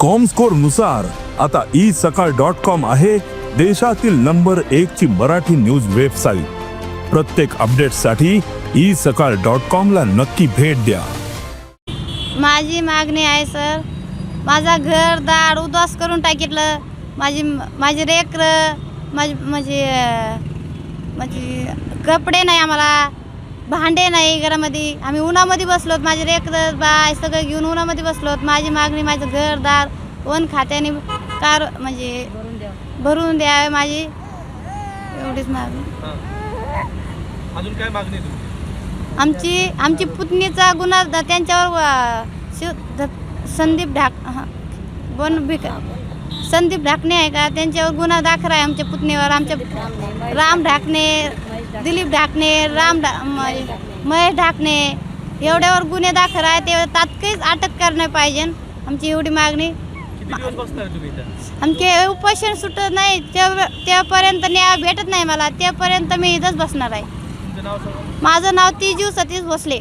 कॉमस्कोरनुसार आता ई सकाळ dot com आहे देशातील नंबर एक ची मराठी न्यूज वेबसाईट प्रत्येक अपडेटसाठी ई सकाळ डॉट कॉम ला नक्की भेट द्या. माझी मागणी आहे सर माझा घर दार उदास करून टाकितलं. माझी माझी रेकर माझी माझी माझी कपडे नाही आम्हाला. भांडे नाही घरामध्ये. आम्ही उन्हामध्ये बसलोत माझे रेकर बाय सगळं घेऊन उन्हामध्ये बसलोत माझी मागणी माझं घर दार वन खात्याने कार म्हणजे भरून द्यावे माझी. एवढीच मागणी. अजून काय मागणी आमची आमची पुतणीचा गुन्हा द- त्यांच्यावर शिव संदीप ढाक हा, वन भिक संदीप ढाकणे आहे का? त्यांच्यावर गुन्हा दाखल आहे आमच्या पुतणीवर. आमच्या राम ढाकणे दिलीप ढाकणे राम ढा महेश ढाकणे एवढ्यावर गुन्हे दाखल आहे ते तात्काळीच अटक करणं पाहिजे. आमची एवढी मागणी. आमचे उपोषण सुटत नाही तेव्हा तेव्हापर्यंत न्याय भेटत नाही मला तेव्हापर्यंत मी इथंच बसणार आहे. माझं नाव तेजू सतीश भोसले